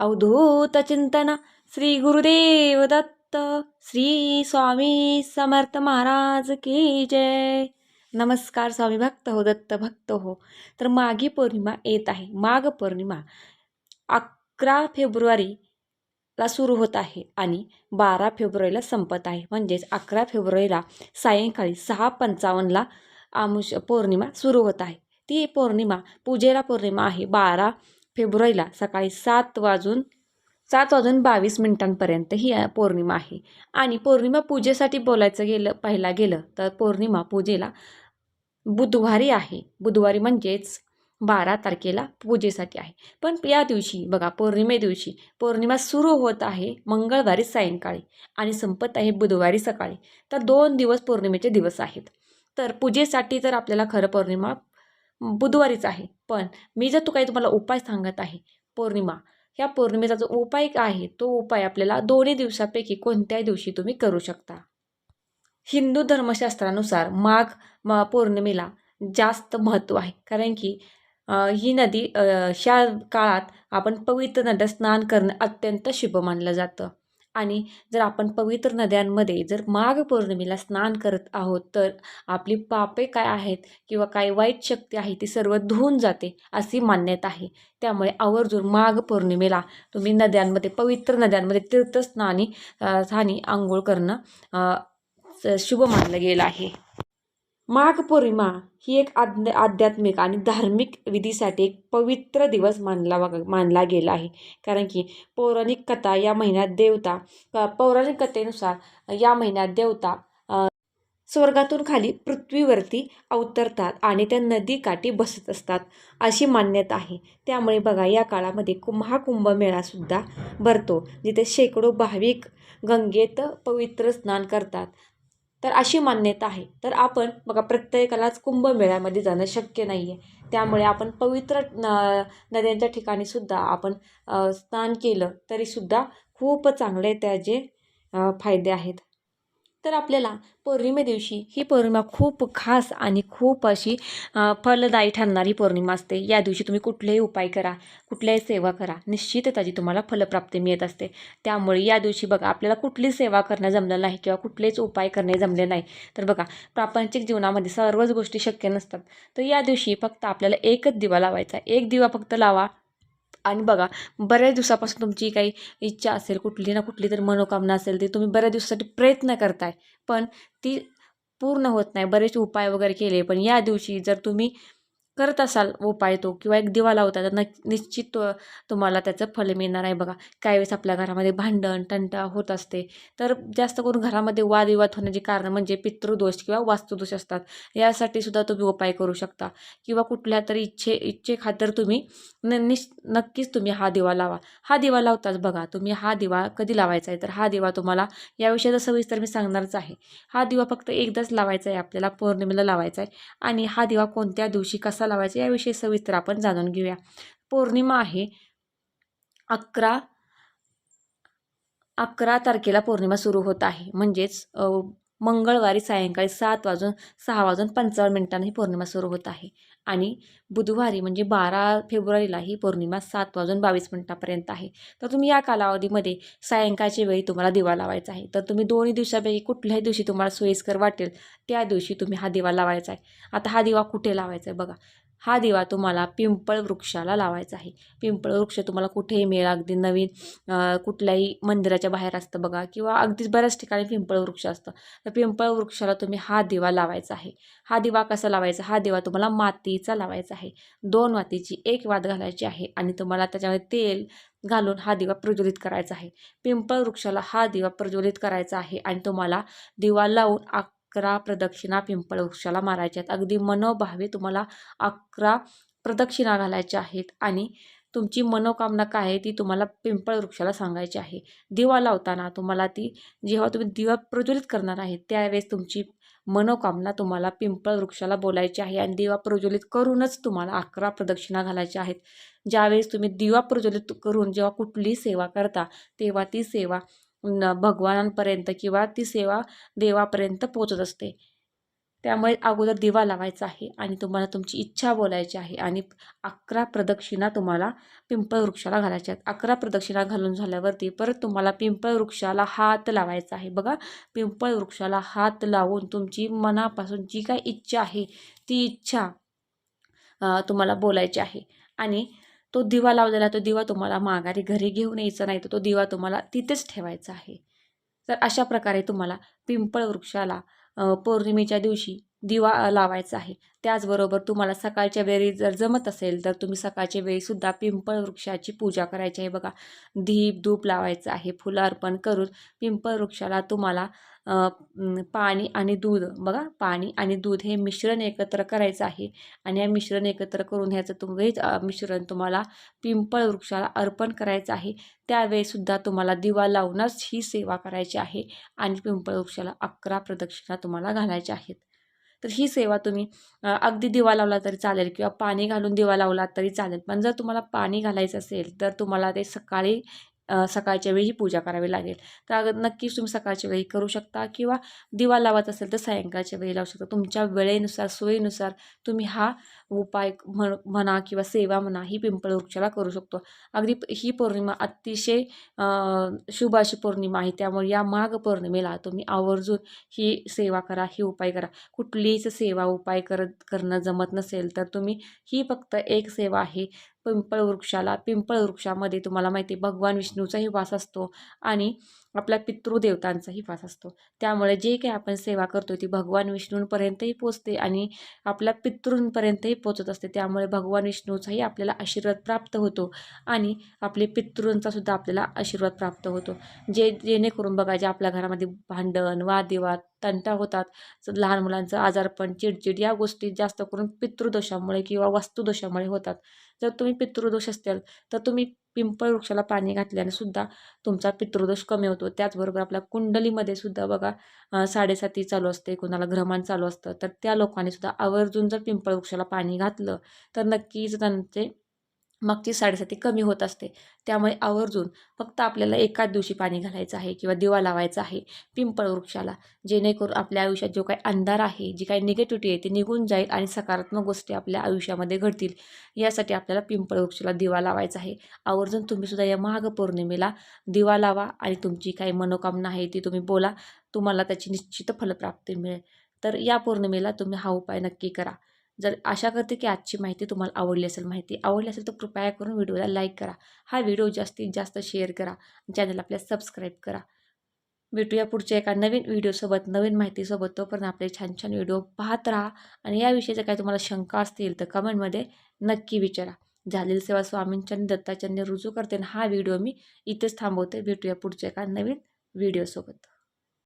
अवधूत चिंतन श्री गुरुदेव दत्त श्री स्वामी समर्थ महाराज की जय. नमस्कार स्वामी भक्त हो दत्त भक्त हो. तर माघी पौर्णिमा येत आहे. माघ पौर्णिमा अकरा फेब्रुवारीला सुरू होत आहे आणि बारा फेब्रुवारीला संपत आहे. म्हणजेच अकरा फेब्रुवारीला सायंकाळी सहा पंचावन्नला आमुष पौर्णिमा सुरू होत आहे. ती पौर्णिमा पूजेला पौर्णिमा आहे. बारा फेब्रुवारीला सकाळी सात वाजून सात वाजून बावीस मिनिटांपर्यंत ही पौर्णिमा आहे. आणि पौर्णिमा पूजेसाठी बोलायचं गेलं पाहायला गेलं तर पौर्णिमा पूजेला बुधवारी आहे. बुधवारी म्हणजेच बारा तारखेला पूजेसाठी आहे. पण या दिवशी बघा पौर्णिमे दिवशी पौर्णिमा सुरू होत आहे मंगळवारी सायंकाळी आणि संपत आहे बुधवारी सकाळी. तर दोन दिवस पौर्णिमेचे दिवस आहेत. तर पूजेसाठी तर आपल्याला खरं पौर्णिमा बुधवारीच आहे. पण मी जर तू काही तुम्हाला उपाय सांगत आहे पौर्णिमा ह्या पौर्णिमेचा जो उपाय आहे तो उपाय आपल्याला दोन्ही दिवसापैकी कोणत्याही दिवशी तुम्ही करू शकता. हिंदू धर्मशास्त्रानुसार माघ मा पौर्णिमेला जास्त महत्त्व आहे. कारण की ही नदी ह्या काळात आपण पवित्र नद्या स्नान करणं अत्यंत शुभ मानलं जातं. आणि जर आपण पवित्र नद्यांमध्ये जर माघ पौर्णिमेला स्नान करत आहोत तर आपली पापे काय आहेत किंवा काय वाईट शक्ती आहे ती सर्व धुवून जाते अशी मान्यता आहे. त्यामुळे आवर्जून माघ पौर्णिमेला तुम्ही नद्यांमध्ये पवित्र नद्यांमध्ये तीर्थस्नानी स्थानी आंघोळ करणं स- शुभ मानलं गेलं आहे. माघ पौर्णिमा ही एक आध्य आध्यात्मिक आणि धार्मिक विधीसाठी एक पवित्र दिवस मानला मानला गेला आहे. कारण की पौराणिक कथा या महिन्यात देवता पौराणिक कथेनुसार या महिन्यात देवता स्वर्गातून खाली पृथ्वीवरती अवतरतात आणि त्या नदीकाठी बसत असतात अशी मान्यता आहे. त्यामुळे बघा या काळामध्ये कु महाकुंभमेळासुद्धा भरतो जिथे शेकडो भाविक गंगेत पवित्र स्नान करतात. तर अशी मान्यता आहे. तर आपण बघा प्रत्येकालाच कुंभमेळ्यामध्ये जाणं शक्य नाही आहे त्यामुळे आपण पवित्र न नद्यांच्या ठिकाणी सुद्धा आपण स्नान केलं तरीसुद्धा खूप चांगले त्याचे फायदे आहेत. तर आपल्याला पौर्णिमे दिवशी ही पौर्णिमा खूप खास आणि खूप अशी फलदायी ठरणारी पौर्णिमा असते. या दिवशी तुम्ही कुठलेही उपाय करा कुठल्याही सेवा करा निश्चित त्याची तुम्हाला फलप्राप्ती मिळत असते. त्यामुळे या दिवशी बघा आपल्याला कुठली सेवा करणं जमलं नाही किंवा कुठलेच उपाय करणे जमले नाही. तर बघा प्रापंचिक जीवनामध्ये सर्वच गोष्टी शक्य नसतात. तर या दिवशी फक्त आपल्याला एकच दिवा लावायचा एक दिवा फक्त लावा आणि बघा बऱ्याच दिवसापासून तुमची काही इच्छा असेल कुठली ना कुठली तरी मनोकामना असेल ती तुम्ही बऱ्याच दिवसासाठी प्रयत्न करताय. पण ती पूर्ण होत नाही. बरेच उपाय वगैरे केले पण या दिवशी जर तुम्ही करत असाल उपाय तो किंवा एक दिवा लावता तर नक् निश्चित तो तुम्हाला त्याचं फल मिळणार आहे बघा. काही वेळेस आपल्या घरामध्ये भांडण तंटा होत असते. तर जास्त करून घरामध्ये वादविवाद होण्याची कारणं म्हणजे पितृदोष किंवा वास्तुदोष असतात. यासाठी सुद्धा तुम्ही उपाय करू शकता. किंवा कुठल्या तरी इच्छे इच्छे खातर तुम्ही न निश नक्कीच तुम्ही हा दिवा लावा. हा दिवा लावताच बघा तुम्ही हा दिवा कधी लावायचा आहे? तर हा दिवा तुम्हाला याविषयीचा सविस्तर मी सांगणारच आहे. हा दिवा फक्त एकदाच लावायचा आहे आपल्याला पौर्णिमेला लावायचा आहे. आणि हा दिवा कोणत्या दिवशी कसा लावायचा याविषयी सविस्तर आपण जाणून घेऊया. पौर्णिमा आहे. अकरा अकरा तारखेला पौर्णिमा सुरू होत आहे. म्हणजेच मंगळवारी सायंकाळी सात वाजून सहा वाजून पंचावन्न मिनिटांनी ही पौर्णिमा सुरू होत आहे. आणि बुधवारी म्हणजे बारा फेब्रुवारीला ही पौर्णिमा सात वाजून बावीस मिनिटापर्यंत आहे. तर तुम्ही या कालावधीमध्ये सायंकाळच्या वेळी तुम्हाला दिवा लावायचा आहे. तर तुम्ही दोन्ही दिवसापैकी कुठल्याही दिवशी तुम्हाला सोयीस्कर वाटेल त्या दिवशी तुम्ही हा दिवा लावायचा आहे. आता हा दिवा कुठे लावायचा आहे बघा. हा दिवा तुम्हाला पिंपळ वृक्षाला लावायचा आहे. पिंपळ वृक्ष तुम्हाला कुठेही मिळेल. अगदी नवीन कुठल्याही मंदिराच्या बाहेर असतं बघा किंवा अगदीच बऱ्याच ठिकाणी पिंपळ वृक्ष असतं. तर पिंपळ वृक्षाला तुम्ही हा दिवा लावायचा आहे. हा दिवा कसा लावायचा? हा दिवा तुम्हाला मातीचा लावायचा आहे. दोन मातीची एक वाद घालायची आहे आणि तुम्हाला त्याच्यामध्ये तेल घालून हा दिवा प्रज्वलित करायचा आहे. पिंपळ वृक्षाला हा दिवा प्रज्वलित करायचा आहे आणि तुम्हाला दिवा लावून अकरा प्रदक्षिणा पिंपळ वृक्षाला मारायच्या आहेत. अगदी मनोभावे तुम्हाला अकरा प्रदक्षिणा घालायच्या आहेत आणि तुमची मनोकामना काय आहे ती तुम्हाला पिंपळ वृक्षाला सांगायची आहे. दिवा लावताना तुम्हाला ती जेव्हा तुम्ही दिवा प्रज्वलित करणार आहे त्यावेळेस तुमची मनोकामना तुम्हाला पिंपळ वृक्षाला बोलायची आहे आणि दिवा प्रज्वलित करूनच तुम्हाला अकरा प्रदक्षिणा घालायच्या आहेत. ज्यावेळेस तुम्ही दिवा प्रज्वलित करून जेव्हा कुठली सेवा करता तेव्हा ती सेवा भगवानांपर्यंत किंवा ती सेवा देवापर्यंत पोचत असते. त्यामुळे अगोदर दिवा लावायचा आहे आणि तुम्हाला तुमची इच्छा बोलायची आहे आणि अकरा प्रदक्षिणा तुम्हाला पिंपळ वृक्षाला घालायच्या आहेत. अकरा प्रदक्षिणा घालून झाल्यावरती परत तुम्हाला पिंपळ वृक्षाला हात लावायचा आहे. बघा पिंपळ वृक्षाला हात लावून तुमची मनापासून जी काय इच्छा आहे ती इच्छा तुम्हाला बोलायची आहे. आणि तो दिवा लावलेला तो दिवा तुम्हाला माघारी घरी घेऊन यायचा नाही तर तो दिवा तुम्हाला तिथेच ठेवायचा आहे. तर अशा प्रकारे तुम्हाला पिंपळ वृक्षाला पौर्णिमेच्या दिवशी दिवा लावायचा आहे. त्याचबरोबर तुम्हाला सकाळच्या वेळी जर जमत असेल तर तुम्ही सकाळच्या वेळीसुद्धा पिंपळ वृक्षाची पूजा करायची आहे बघा. धीप धूप लावायचं आहे फुलं अर्पण करून पिंपळ वृक्षाला तुम्हाला पाणी आणि दूध बघा. पाणी आणि दूध हे मिश्रण एकत्र करायचं आहे आणि हे मिश्रण एकत्र करून ह्याचं तुम्ही हेच, मिश्रण तुम्हाला पिंपळ वृक्षाला अर्पण करायचं आहे. त्यावेळीसुद्धा तुम्हाला दिवा लावूनच ही सेवा करायची आहे आणि पिंपळ वृक्षाला अकरा प्रदक्षिणा तुम्हाला घालायच्या आहेत. तर ही सेवा तुम्ही अगदी दिवा लावला तरी चालेल किंवा पाणी घालून दिवा लावला तरी चालेल. पण जर तुम्हाला पाणी घालायचं असेल तर तुम्हाला ते सकाळी सकाळच्या वेळी ही पूजा करावी लागेल. तर नक्कीच तुम्ही सकाळच्या वेळी करू शकता किंवा दिवा लावत असेल तर सायंकाळच्या वेळी लावू शकता. तुमच्या वेळेनुसार सोयीनुसार तुम्ही हा उपाय म्हण म्हणा किंवा सेवा म्हणा ही पिंपळ वृक्षाला करू शकतो. अगदी ही पौर्णिमा अतिशय शुभ अशी पौर्णिमा आहे. त्यामुळे या माघ पौर्णिमेला तुम्ही आवर्जून ही सेवा करा ही उपाय करा. कुठलीच सेवा उपाय करत करणं जमत नसेल तर तुम्ही ही फक्त एक सेवा आहे पिंपळ वृक्षाला पिंपळ वृक्षामध्ये तुम्हाला माहिती आहे भगवान विष्णूचाही वास असतो. आणि आपल्या पितृदेवतांचाही वास असतो. त्यामुळे जे काही आपण सेवा करतो ती भगवान विष्णूंपर्यंतही पोचते आणि आपल्या पितृंपर्यंतही पोचत असते. त्यामुळे भगवान विष्णूचाही आपल्याला आशीर्वाद प्राप्त होतो आणि आपले पितृंचा सुद्धा आपल्याला आशीर्वाद प्राप्त होतो. जे जेणेकरून बघा जे आपल्या घरामध्ये भांडण वादविवाद तंटा होतात लहान मुलांचं आजारपण चिडचिड या गोष्टी जास्त करून पितृदोषामुळे किंवा वास्तुदोषामुळे होतात. जर तुम्ही पितृदोष असतील तर तुम्ही पिंपळ वृक्षाला पाणी घातल्याने सुद्धा तुमचा पितृदोष कमी होतो. त्याचबरोबर आपल्या कुंडलीमध्ये सुद्धा बघा साडेसाती चालू असते कोणाला ग्रहमान चालू असतं तर त्या लोकांनी सुद्धा आवर्जून जर पिंपळ वृक्षाला पाणी घातलं तर नक्कीच त्यांचे मागची साडेसाती कमी होत असते. त्यामुळे आवर्जून फक्त आपल्याला एकाच दिवशी पाणी घालायचं आहे किंवा दिवा लावायचा आहे पिंपळ वृक्षाला जेणेकरून आपल्या आयुष्यात जो काही अंधार आहे जी काही निगेटिव्हिटी आहे ती निघून जाईल आणि सकारात्मक गोष्टी आपल्या आयुष्यामध्ये घडतील. यासाठी आपल्याला पिंपळ वृक्षाला दिवा लावायचा आहे. आवर्जून तुम्हीसुद्धा या माघ पौर्णिमेला दिवा लावा आणि तुमची काही मनोकामना आहे ती तुम्ही बोला. तुम्हाला त्याची निश्चित फलप्राप्ती मिळेल. तर या पौर्णिमेला तुम्ही हा उपाय नक्की करा. जर आशा करते की आजची माहिती तुम्हाला आवडली असेल माहिती आवडली असेल तर कृपया करून व्हिडिओला लाईक करा. हा व्हिडिओ जास्तीत जास्त शेअर करा चॅनल आपल्या सबस्क्राईब करा. भेटूया पुढच्या एका नवीन व्हिडिओसोबत नवीन माहितीसोबत. तोपर्यंत आपले छान छान व्हिडिओ पाहत राहा आणि या विषयीच्या काही तुम्हाला शंका असतील तर कमेंटमध्ये नक्की विचारा. झालेली सेवा स्वामींच्या दत्ताच्या रुजू करते आणि हा व्हिडिओ मी इथेच थांबवते. भेटूया पुढच्या एका नवीन व्हिडिओसोबत.